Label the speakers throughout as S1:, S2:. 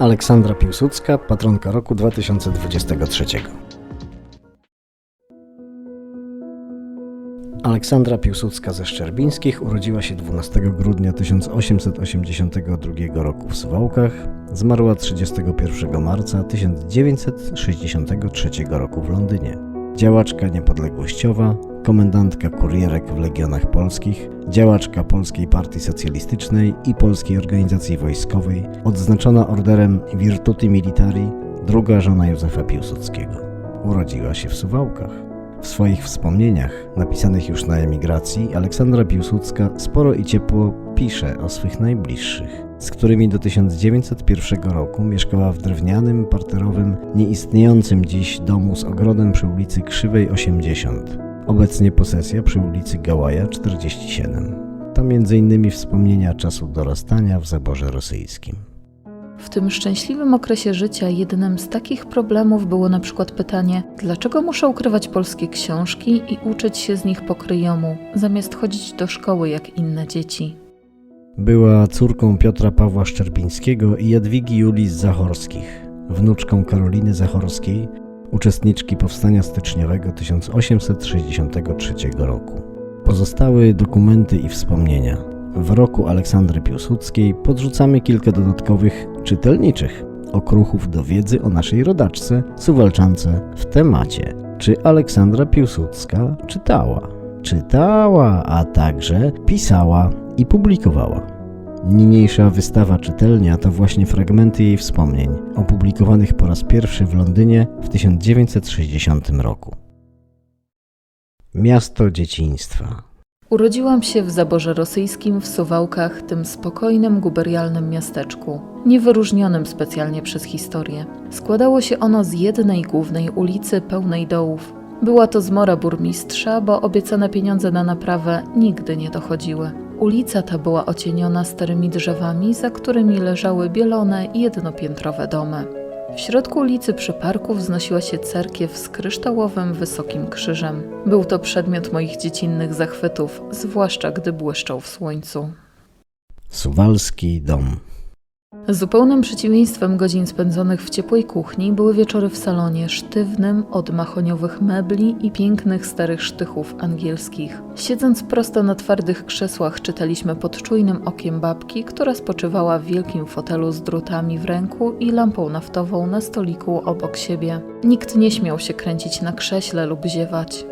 S1: Aleksandra Piłsudska, patronka roku 2023. Aleksandra Piłsudska ze Szczerbińskich urodziła się 12 grudnia 1882 roku w Suwałkach, zmarła 31 marca 1963 roku w Londynie. Działaczka niepodległościowa, komendantka kurierek w Legionach Polskich, działaczka Polskiej Partii Socjalistycznej i Polskiej Organizacji Wojskowej, odznaczona orderem Virtuti Militari, druga żona Józefa Piłsudskiego. Urodziła się w Suwałkach. W swoich wspomnieniach, napisanych już na emigracji, Aleksandra Piłsudska sporo i ciepło pisze o swych najbliższych, z którymi do 1901 roku mieszkała w drewnianym, parterowym, nieistniejącym dziś domu z ogrodem przy ulicy Krzywej 80, obecnie posesja przy ulicy Gałaja 47. To m.in. wspomnienia czasu dorastania w zaborze rosyjskim.
S2: W tym szczęśliwym okresie życia jednym z takich problemów było na przykład pytanie, dlaczego muszę ukrywać polskie książki i uczyć się z nich po kryjomu, zamiast chodzić do szkoły jak inne dzieci.
S1: Była córką Piotra Pawła Szczerbińskiego i Jadwigi Julii z Zachorskich, wnuczką Karoliny Zachorskiej, uczestniczki Powstania Styczniowego 1863 roku. Pozostały dokumenty i wspomnienia. W roku Aleksandry Piłsudskiej podrzucamy kilka dodatkowych czytelniczych okruchów do wiedzy o naszej rodaczce, suwalczance w temacie. Czy Aleksandra Piłsudska czytała? Czytała, a także pisała i publikowała. Niniejsza wystawa czytelnia to właśnie fragmenty jej wspomnień, opublikowanych po raz pierwszy w Londynie w 1960 roku. Miasto dzieciństwa.
S2: Urodziłam się w zaborze rosyjskim w Suwałkach, tym spokojnym, guberialnym miasteczku, niewyróżnionym specjalnie przez historię. Składało się ono z jednej głównej ulicy pełnej dołów. Była to zmora burmistrza, bo obiecane pieniądze na naprawę nigdy nie dochodziły. Ulica ta była ocieniona starymi drzewami, za którymi leżały bielone jednopiętrowe domy. W środku ulicy przy parku wznosiła się cerkiew z kryształowym, wysokim krzyżem. Był to przedmiot moich dziecinnych zachwytów, zwłaszcza gdy błyszczał w słońcu.
S1: Suwalski dom.
S2: Zupełnym przeciwieństwem godzin spędzonych w ciepłej kuchni były wieczory w salonie sztywnym od mahoniowych mebli i pięknych starych sztychów angielskich. Siedząc prosto na twardych krzesłach, czytaliśmy pod czujnym okiem babki, która spoczywała w wielkim fotelu z drutami w ręku i lampą naftową na stoliku obok siebie. Nikt nie śmiał się kręcić na krześle lub ziewać.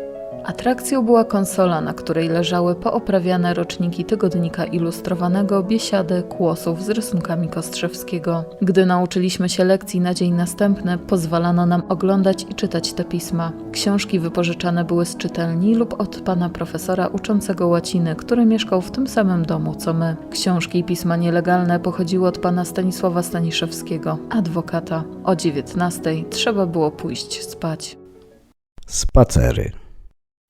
S2: Atrakcją była konsola, na której leżały pooprawiane roczniki tygodnika ilustrowanego, biesiady, kłosów z rysunkami Kostrzewskiego. Gdy nauczyliśmy się lekcji na dzień następny, pozwalano nam oglądać i czytać te pisma. Książki wypożyczane były z czytelni lub od pana profesora uczącego łaciny, który mieszkał w tym samym domu co my. Książki i pisma nielegalne pochodziły od pana Stanisława Staniszewskiego, adwokata. O 19 trzeba było pójść spać.
S1: Spacery.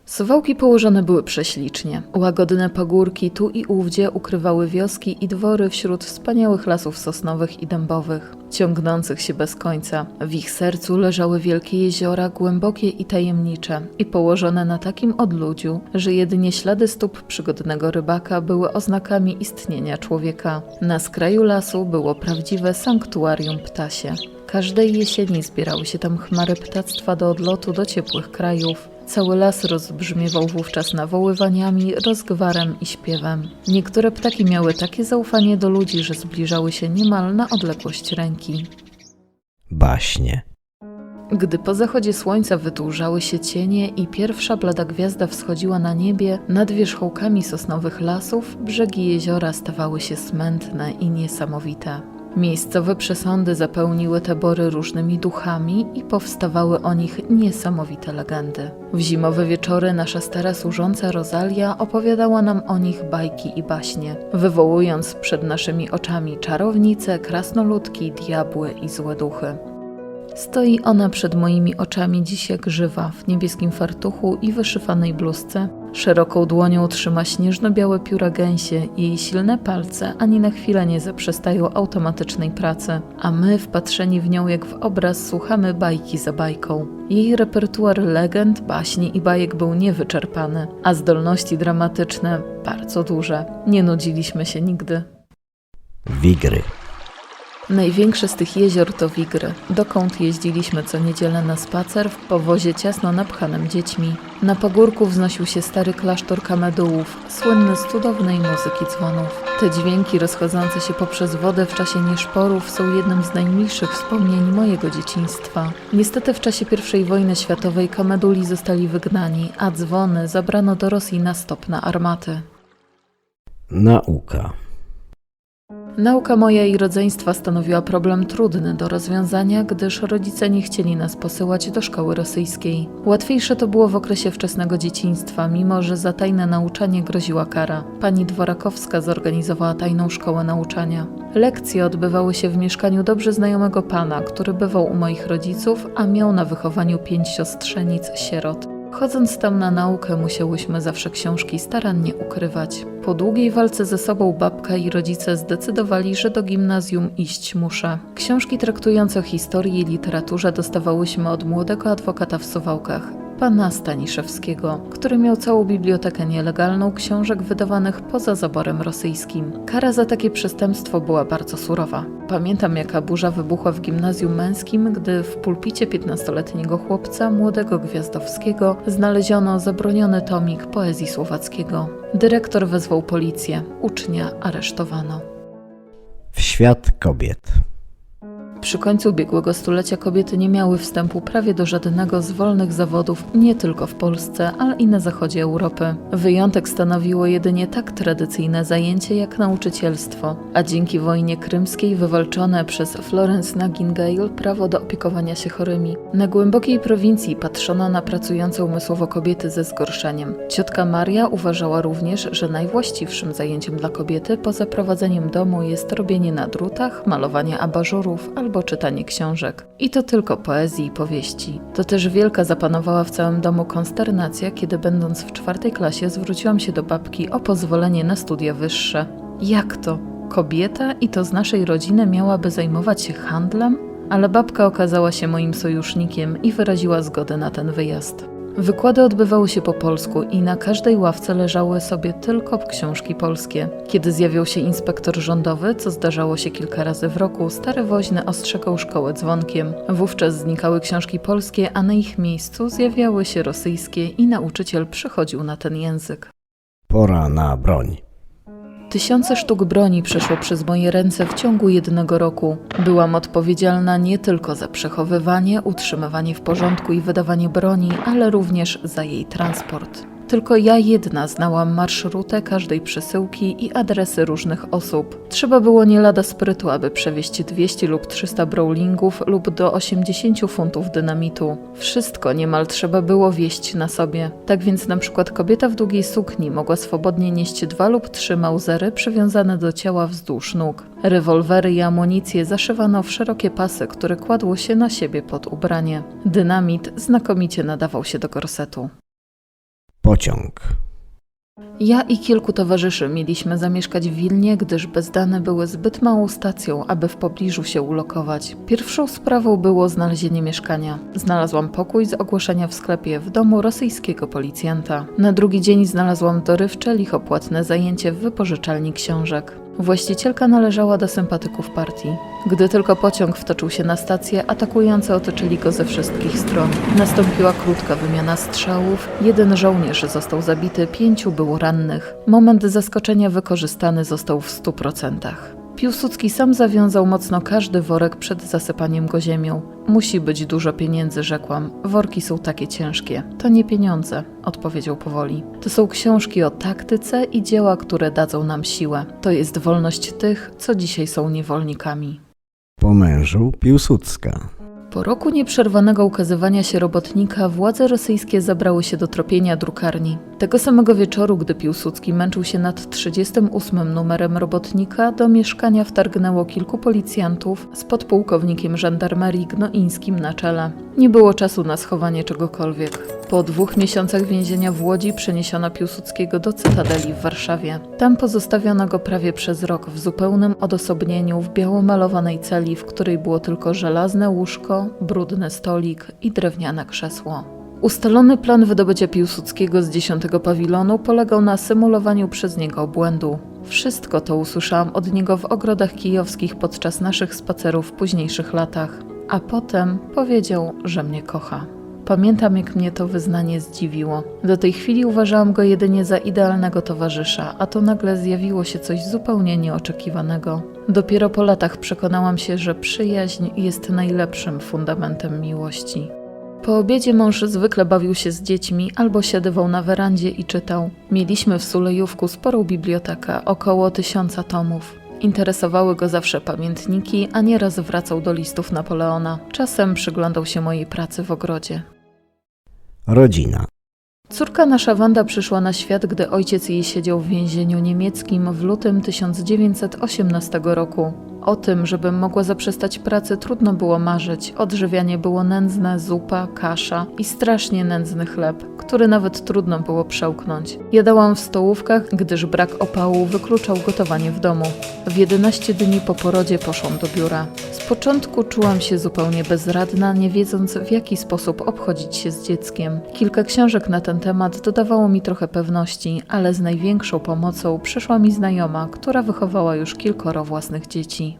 S2: Suwałki położone były prześlicznie. Łagodne pagórki tu i ówdzie ukrywały wioski i dwory wśród wspaniałych lasów sosnowych i dębowych, ciągnących się bez końca. W ich sercu leżały wielkie jeziora, głębokie i tajemnicze, i położone na takim odludziu, że jedynie ślady stóp przygodnego rybaka były oznakami istnienia człowieka. Na skraju lasu było prawdziwe sanktuarium ptasie. Każdej jesieni zbierały się tam chmary ptactwa do odlotu do ciepłych krajów. Cały las rozbrzmiewał wówczas nawoływaniami, rozgwarem i śpiewem. Niektóre ptaki miały takie zaufanie do ludzi, że zbliżały się niemal na odległość ręki.
S1: Baśnie.
S2: Gdy po zachodzie słońca wydłużały się cienie i pierwsza blada gwiazda wschodziła na niebie, nad wierzchołkami sosnowych lasów brzegi jeziora stawały się smętne i niesamowite. Miejscowe przesądy zapełniły te bory różnymi duchami i powstawały o nich niesamowite legendy. W zimowe wieczory nasza stara służąca Rosalia opowiadała nam o nich bajki i baśnie, wywołując przed naszymi oczami czarownice, krasnoludki, diabły i złe duchy. Stoi ona przed moimi oczami dziś jak żywa, w niebieskim fartuchu i wyszywanej bluzce. Szeroką dłonią trzyma śnieżno-białe pióra gęsie, jej silne palce ani na chwilę nie zaprzestają automatycznej pracy, a my, wpatrzeni w nią jak w obraz, słuchamy bajki za bajką. Jej repertuar legend, baśni i bajek był niewyczerpany, a zdolności dramatyczne bardzo duże. Nie nudziliśmy się nigdy.
S1: Wigry.
S2: Największe z tych jezior to Wigry, dokąd jeździliśmy co niedzielę na spacer w powozie ciasno napchanym dziećmi. Na pagórku wznosił się stary klasztor kamedułów, słynny z cudownej muzyki dzwonów. Te dźwięki rozchodzące się poprzez wodę w czasie nieszporów są jednym z najmilszych wspomnień mojego dzieciństwa. Niestety w czasie I wojny światowej kameduli zostali wygnani, a dzwony zabrano do Rosji na stop na armaty.
S1: Nauka.
S2: Nauka moja i rodzeństwa stanowiła problem trudny do rozwiązania, gdyż rodzice nie chcieli nas posyłać do szkoły rosyjskiej. Łatwiejsze to było w okresie wczesnego dzieciństwa, mimo że za tajne nauczanie groziła kara. Pani Dworakowska zorganizowała tajną szkołę nauczania. Lekcje odbywały się w mieszkaniu dobrze znajomego pana, który bywał u moich rodziców, a miał na wychowaniu pięć siostrzenic sierot. Chodząc tam na naukę, musiałyśmy zawsze książki starannie ukrywać. Po długiej walce ze sobą babka i rodzice zdecydowali, że do gimnazjum iść muszę. Książki traktujące o historii i literaturze dostawałyśmy od młodego adwokata w Suwałkach, pana Staniszewskiego, który miał całą bibliotekę nielegalną książek wydawanych poza zaborem rosyjskim. Kara za takie przestępstwo była bardzo surowa. Pamiętam, jaka burza wybuchła w gimnazjum męskim, gdy w pulpicie 15-letniego chłopca, młodego Gwiazdowskiego, znaleziono zabroniony tomik poezji słowackiego. Dyrektor wezwał policję, ucznia aresztowano.
S1: W świat kobiet.
S2: Przy końcu ubiegłego stulecia kobiety nie miały wstępu prawie do żadnego z wolnych zawodów, nie tylko w Polsce, ale i na zachodzie Europy. Wyjątek stanowiło jedynie tak tradycyjne zajęcie jak nauczycielstwo, a dzięki wojnie krymskiej wywalczone przez Florence Nightingale prawo do opiekowania się chorymi. Na głębokiej prowincji patrzono na pracujące umysłowo kobiety ze zgorszeniem. Ciotka Maria uważała również, że najwłaściwszym zajęciem dla kobiety poza prowadzeniem domu jest robienie na drutach, malowanie abażurów albo czytanie książek. I to tylko poezji i powieści. To też wielka zapanowała w całym domu konsternacja, kiedy będąc w czwartej klasie zwróciłam się do babki o pozwolenie na studia wyższe. Jak to? Kobieta i to z naszej rodziny miałaby zajmować się handlem? Ale babka okazała się moim sojusznikiem i wyraziła zgodę na ten wyjazd. Wykłady odbywały się po polsku i na każdej ławce leżały sobie tylko książki polskie. Kiedy zjawiał się inspektor rządowy, co zdarzało się kilka razy w roku, stary woźny ostrzegał szkołę dzwonkiem. Wówczas znikały książki polskie, a na ich miejscu zjawiały się rosyjskie i nauczyciel przychodził na ten język.
S1: Pora na broń.
S2: Tysiące sztuk broni przeszło przez moje ręce w ciągu jednego roku. Byłam odpowiedzialna nie tylko za przechowywanie, utrzymywanie w porządku i wydawanie broni, ale również za jej transport. Tylko ja jedna znałam marszrutę każdej przesyłki i adresy różnych osób. Trzeba było nie lada sprytu, aby przewieźć 200 lub 300 brawlingów lub do 80 funtów dynamitu. Wszystko niemal trzeba było wieść na sobie. Tak więc na przykład kobieta w długiej sukni mogła swobodnie nieść dwa lub trzy mauzery przywiązane do ciała wzdłuż nóg. Rewolwery i amunicję zaszywano w szerokie pasy, które kładło się na siebie pod ubranie. Dynamit znakomicie nadawał się do korsetu.
S1: Pociąg.
S2: Ja i kilku towarzyszy mieliśmy zamieszkać w Wilnie, gdyż bezdane były zbyt małą stacją, aby w pobliżu się ulokować. Pierwszą sprawą było znalezienie mieszkania. Znalazłam pokój z ogłoszenia w sklepie w domu rosyjskiego policjanta. Na drugi dzień znalazłam dorywcze, lichopłatne zajęcie w wypożyczalni książek. Właścicielka należała do sympatyków partii. Gdy tylko pociąg wtoczył się na stację, atakujący otoczyli go ze wszystkich stron. Nastąpiła krótka wymiana strzałów, jeden żołnierz został zabity, pięciu było rannych. Moment zaskoczenia wykorzystany został w stu procentach. Piłsudski sam zawiązał mocno każdy worek przed zasypaniem go ziemią. Musi być dużo pieniędzy, rzekłam. Worki są takie ciężkie. To nie pieniądze, odpowiedział powoli. To są książki o taktyce i dzieła, które dadzą nam siłę. To jest wolność tych, co dzisiaj są niewolnikami.
S1: Po mężu Piłsudska.
S2: Po roku nieprzerwanego ukazywania się robotnika, władze rosyjskie zabrały się do tropienia drukarni. Tego samego wieczoru, gdy Piłsudski męczył się nad 38 numerem robotnika, do mieszkania wtargnęło kilku policjantów z podpułkownikiem żandarmerii Gnoińskim na czele. Nie było czasu na schowanie czegokolwiek. Po dwóch miesiącach więzienia w Łodzi przeniesiono Piłsudskiego do Cytadeli w Warszawie. Tam pozostawiono go prawie przez rok w zupełnym odosobnieniu w biało malowanej celi, w której było tylko żelazne łóżko, brudny stolik i drewniane krzesło. Ustalony plan wydobycia Piłsudskiego z 10 pawilonu polegał na symulowaniu przez niego obłędu. Wszystko to usłyszałam od niego w ogrodach kijowskich podczas naszych spacerów w późniejszych latach. A potem powiedział, że mnie kocha. Pamiętam, jak mnie to wyznanie zdziwiło. Do tej chwili uważałam go jedynie za idealnego towarzysza, a to nagle zjawiło się coś zupełnie nieoczekiwanego. Dopiero po latach przekonałam się, że przyjaźń jest najlepszym fundamentem miłości. Po obiedzie mąż zwykle bawił się z dziećmi albo siadywał na werandzie i czytał. Mieliśmy w Sulejówku sporą bibliotekę, około tysiąca tomów. Interesowały go zawsze pamiętniki, a nieraz wracał do listów Napoleona. Czasem przyglądał się mojej pracy w ogrodzie.
S1: Rodzina.
S2: Córka nasza Wanda przyszła na świat, gdy ojciec jej siedział w więzieniu niemieckim w lutym 1918 roku. O tym, żebym mogła zaprzestać pracy, trudno było marzyć. Odżywianie było nędzne, zupa, kasza i strasznie nędzny chleb, który nawet trudno było przełknąć. Jadałam w stołówkach, gdyż brak opału wykluczał gotowanie w domu. W 11 dni po porodzie poszłam do biura. Z początku czułam się zupełnie bezradna, nie wiedząc w jaki sposób obchodzić się z dzieckiem. Kilka książek na ten temat dodawało mi trochę pewności, ale z największą pomocą przyszła mi znajoma, która wychowała już kilkoro własnych dzieci.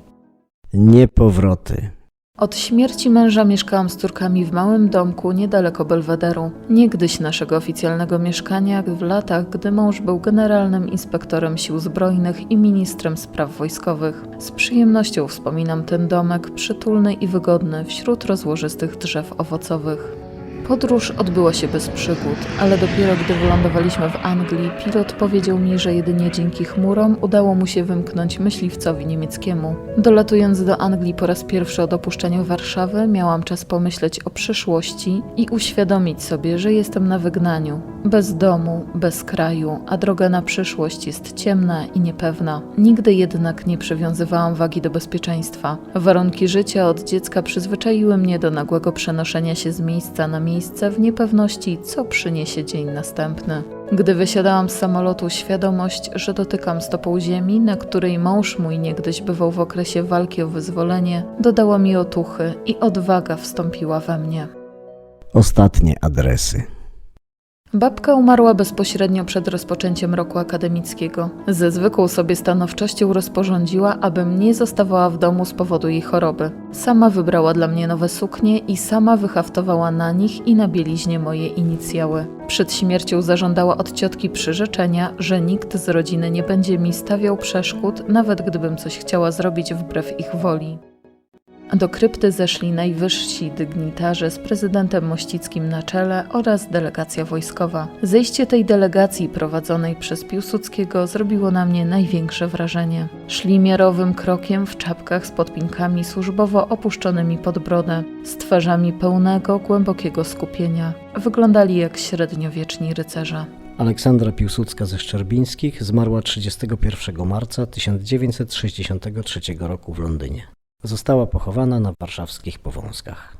S1: Niepowroty.
S2: Od śmierci męża mieszkałam z córkami w małym domku niedaleko Belwederu, niegdyś naszego oficjalnego mieszkania w latach, gdy mąż był generalnym inspektorem sił zbrojnych i ministrem spraw wojskowych. Z przyjemnością wspominam ten domek, przytulny i wygodny wśród rozłożystych drzew owocowych. Podróż odbyła się bez przygód, ale dopiero gdy wylądowaliśmy w Anglii, pilot powiedział mi, że jedynie dzięki chmurom udało mu się wymknąć myśliwcowi niemieckiemu. Dolatując do Anglii po raz pierwszy od opuszczenia Warszawy, miałam czas pomyśleć o przyszłości i uświadomić sobie, że jestem na wygnaniu. Bez domu, bez kraju, a droga na przyszłość jest ciemna i niepewna. Nigdy jednak nie przywiązywałam wagi do bezpieczeństwa. Warunki życia od dziecka przyzwyczaiły mnie do nagłego przenoszenia się z miejsca na miejsce w niepewności, co przyniesie dzień następny. Gdy wysiadałam z samolotu, świadomość, że dotykam stopą ziemi, na której mąż mój niegdyś bywał w okresie walki o wyzwolenie, dodała mi otuchy i odwaga wstąpiła we mnie.
S1: Ostatnie adresy.
S2: Babka umarła bezpośrednio przed rozpoczęciem roku akademickiego. Ze zwykłą sobie stanowczością rozporządziła, abym nie zostawała w domu z powodu jej choroby. Sama wybrała dla mnie nowe suknie i sama wyhaftowała na nich i na bieliźnie moje inicjały. Przed śmiercią zażądała od ciotki przyrzeczenia, że nikt z rodziny nie będzie mi stawiał przeszkód, nawet gdybym coś chciała zrobić wbrew ich woli. Do krypty zeszli najwyżsi dygnitarze z prezydentem Mościckim na czele oraz delegacja wojskowa. Zejście tej delegacji prowadzonej przez Piłsudskiego zrobiło na mnie największe wrażenie. Szli miarowym krokiem w czapkach z podpinkami służbowo opuszczonymi pod brodę, z twarzami pełnego, głębokiego skupienia. Wyglądali jak średniowieczni rycerze.
S1: Aleksandra Piłsudska ze Szczerbińskich zmarła 31 marca 1963 roku w Londynie. Została pochowana na warszawskich Powązkach.